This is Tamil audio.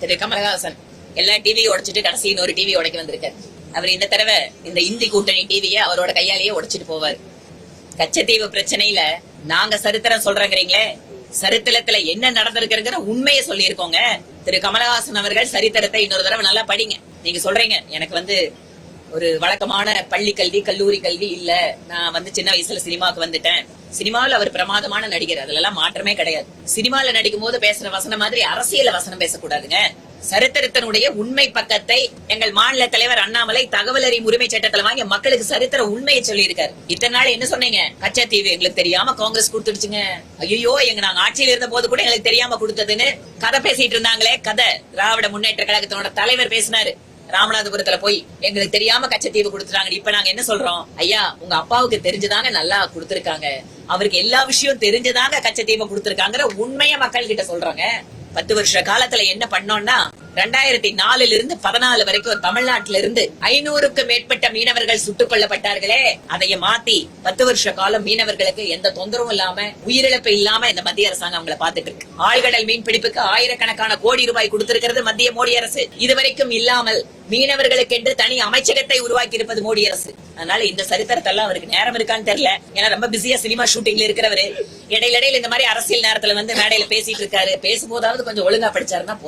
திரு கமலஹாசன் எல்லா டிவியும் உடைச்சிட்டு கடைசி இன்னொரு டிவி உடைக்க வந்திருக்காரு. அவர் இந்த தடவை இந்த இந்தி கூட்டணி டிவியை அவரோட கையாலேயே உடைச்சிட்டு போவார். கச்சத்தீவு பிரச்சனையில நாங்க சரித்திரம் சொல்றேங்கிறீங்களே சரித்திரத்துல என்ன நடந்திருக்குங்கிற உண்மையை சொல்லியிருக்கோங்க. திரு கமலஹாசன் அவர்கள் சரித்திரத்தை இன்னொரு தடவை நல்லா படிங்க. நீங்க சொல்றீங்க எனக்கு வந்து ஒரு வழக்கமான பள்ளி கல்வி கல்லூரி கல்வி இல்ல. நான் வந்து சின்ன வயசுல சினிமாவுக்கு வந்துட்டேன். சினிமாவில் அவர் பிரமாதமான நடிகர். அதுல எல்லாம் மாற்றமே கிடையாது. சினிமாவில் நடிக்கும் போது பேசுற வசனம் மாதிரி அரசியல வசனம் பேசக்கூடாதுங்க. சரித்திரத்தினுடைய உண்மை பக்கத்தை எங்கள் மாநில தலைவர் அண்ணாமலை தகவல் அறியும் உரிமை சட்டத்துல வாங்கி மக்களுக்கு சரித்திர உண்மையை சொல்லியிருக்காரு. இத்தனை நாள் என்ன சொன்னீங்க? கச்சத்தீவு எங்களுக்கு தெரியாம காங்கிரஸ் கொடுத்துடுச்சுங்க. ஐயோ எங்க நாங்க ஆட்சியில் இருந்த போது கூட எங்களுக்கு தெரியாம கொடுத்ததுன்னு கதை பேசிட்டு இருந்தாங்களே கதை. திராவிட முன்னேற்ற கழகத்தினோட தலைவர் பேசினாரு. ராமநாதபுரத்துல போய் எங்களுக்கு தெரியாம கச்சத்தீவு கொடுத்துட்டாங்க. இப்ப நாங்க என்ன சொல்றோம்? ஐயா உங்க அப்பாவுக்கு தெரிஞ்சுதாங்க நல்லா கொடுத்துருக்காங்க. அவருக்கு எல்லா விஷயம் தெரிஞ்சுதாங்க கச்சத்தீவை கொடுத்துருக்காங்கிற உண்மைய மக்கள் கிட்ட சொல்றாங்க. பத்து வருஷ காலத்துல என்ன பண்ணோம்னா ரெண்டாயிரத்தி நாலுல இருந்து பதினாலு வரைக்கும் தமிழ்நாட்டில இருந்து ஐநூறுக்கு மேற்பட்ட மீனவர்கள் சுட்டுக் கொல்லப்பட்டார்களே அதைய மாத்தி பத்து வருஷ காலம் மீனவர்களுக்கு எந்த தொந்தரவும் இல்லாம உயிரிழப்பு இல்லாம இந்த மத்திய அரசாங்கம் அவங்கள பாத்துட்டு இருக்கு. ஆழ்கடல் மீன் பிடிப்புக்கு ஆயிரக்கணக்கான கோடி ரூபாய் கொடுத்திருக்கிறது மத்திய மோடி அரசு. இதுவரைக்கும் இல்லாமல் மீனவர்களுக்கு என்று தனி அமைச்சகத்தை உருவாக்கி இருப்பது மோடி அரசு. அதனால இந்த சரித்திரத்தை எல்லாம் அவருக்கு நேரம் இருக்கான்னு தெரியல. ஏன்னா ரொம்ப பிஸியா சினிமா ஷூட்டிங்ல இருக்கிறவரு. இடையில இடையில இந்த மாதிரி அரசியல் நேரத்துல வந்து மேடையில பேசிட்டு இருக்காரு. பேசும்போதாவது கொஞ்சம் ஒழுங்கா படிச்சாருன்னா போதும்.